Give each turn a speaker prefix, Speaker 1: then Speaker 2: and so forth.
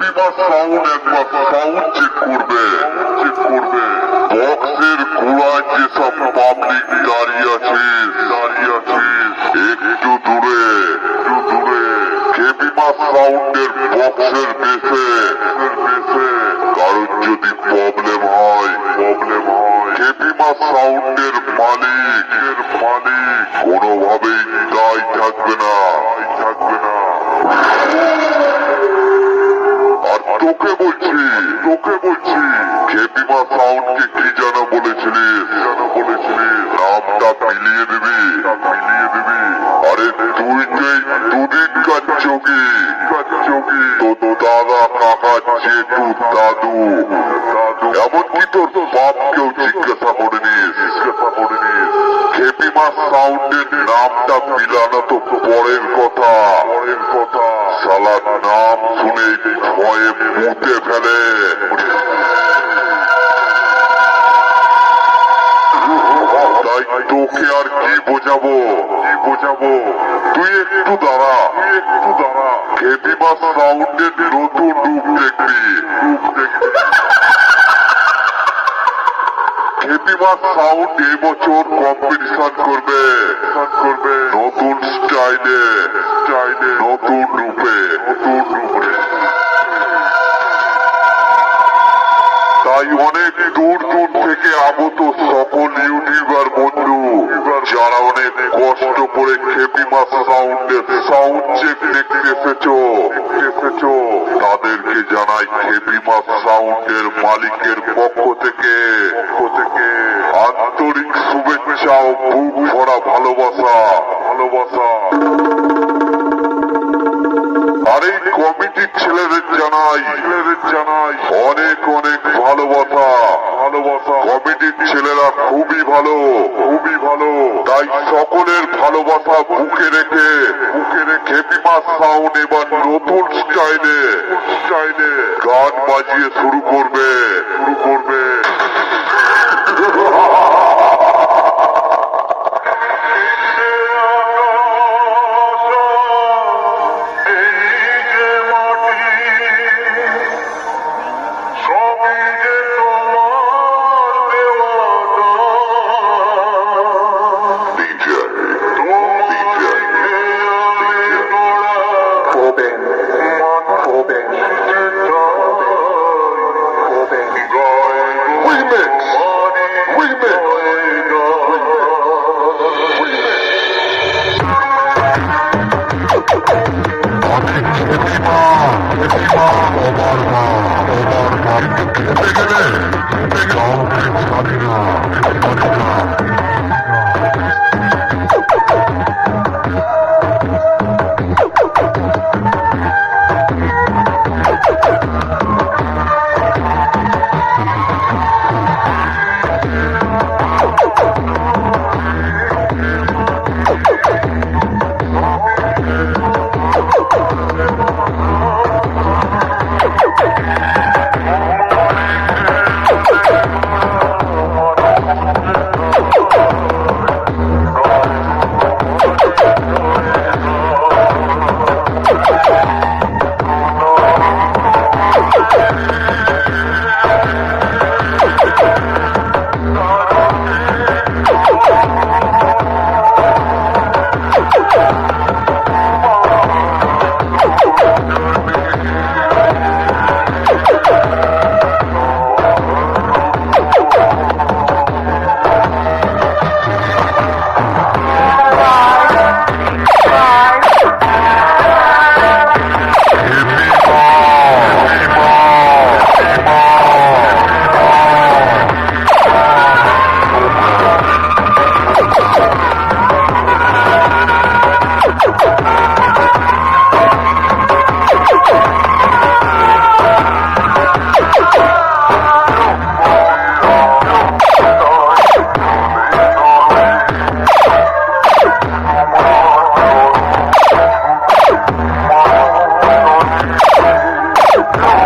Speaker 1: বা সাউন্ড একবার sound check করবে। চেক করবে। বক্সের গোড়ায় যেসব পাবলিক দাঁড়িয়ে আছে দাঁড়িয়ে আছে, একটু দূরে একটু দূরে। বা সাউন্ডের বক্সের বেসে বেসে কারোর যদি প্রবলেম হয় প্রবলেম হয়। হেভি বা সাউন্ডের মালিক খেপিমা সাউন্ডকে কি যেন বলেছিলিস যেন বলেছিলিস নামটা মিলিয়ে দিবি মিলিয়ে দিবি। আরে তুই যে দুদিন চোখে চোখে তো তো দাদা কাকা জেঠু দাদু। দাদু এমনকি তোর বাপকেও জিজ্ঞাসা করে জিজ্ঞাসা করে খেপিমা সাউন্ডের নামটা মিলানো তো পরের কথা। পরের কথা সালার নাম শুনে ভয়ে মুতে ফেলে। তোকে আর কি বোঝাবো? কি বোঝাবো? তুই একটু দাঁড়া, তুই একটু দাঁড়া। খেপিমা সাউন্ডের নতুন রূপ দেখবি রূপ সাউন্ড এবছর কম্পিটিশন করবে, নতুন স্টাইলে স্টাইলে নতুন রূপে নতুন রূপে। তাই অনেক দূর দূর থেকে আগত সকল ইউটিউবার বন্ধু, যারা অনেক কষ্ট করে খেপিমা সাউন্ডের সাউন্ড চেক দেখতে এসেছ এসেছ তাদেরকে জানাই খেপিমা সাউন্ডের মালিকের পক্ষ থেকে পক্ষ থেকে আন্তরিক শুভেচ্ছা ও বুক ভরা ভালোবাসা ভালোবাসা। আর এই কমিটির ছেলেদের জানাই। ছেলেদের জানাই। অনেক অনেক ভালোবাসা। ভালোবাসা। কমিটির ছেলেরা খুবই ভালো। খুবই ভালো। তাই সকলের ভালোবাসা বুকে রেখে বুকে রেখে বিমা সাউন্ড এবার নতুন স্টাইলে স্টাইলে গান বাজিয়ে শুরু করবে শুরু করবে।
Speaker 2: Over
Speaker 1: over Oh!